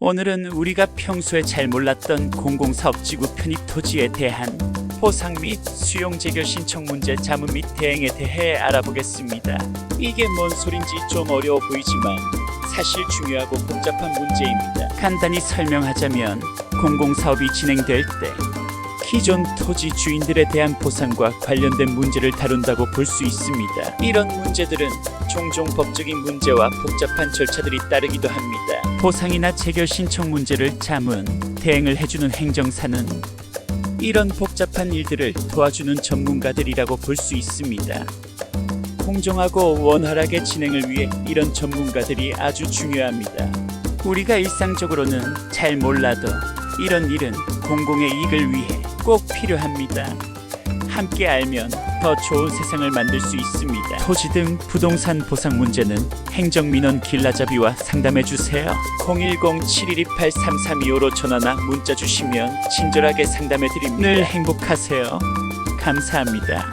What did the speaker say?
오늘은 우리가 평소에 잘 몰랐던 공공사업 지구 편입 토지에 대한 보상 및 수용 재결 신청 문제 자문 및 대행에 대해 알아보겠습니다. 이게 뭔 소린지 좀 어려워 보이지만 사실 중요하고 복잡한 문제입니다. 간단히 설명하자면 공공사업이 진행될 때 기존 토지 주인들에 대한 보상과 관련된 문제를 다룬다고 볼 수 있습니다. 이런 문제들은 종종 법적인 문제와 복잡한 절차들이 따르기도 합니다. 보상이나 재결 신청 문제를 자문, 대행을 해주는 행정사는 이런 복잡한 일들을 도와주는 전문가들이라고 볼 수 있습니다. 공정하고 원활하게 진행을 위해 이런 전문가들이 아주 중요합니다. 우리가 일상적으로는 잘 몰라도 이런 일은 공공의 이익을 위해 꼭 필요합니다. 함께 알면 더 좋은 세상을 만들 수 있습니다. 토지 등 부동산 보상 문제는 행정민원 길라잡이와 상담해 주세요. 010-7128-3325로 전화나 문자 주시면 친절하게 상담해 드립니다. 늘 행복하세요. 감사합니다.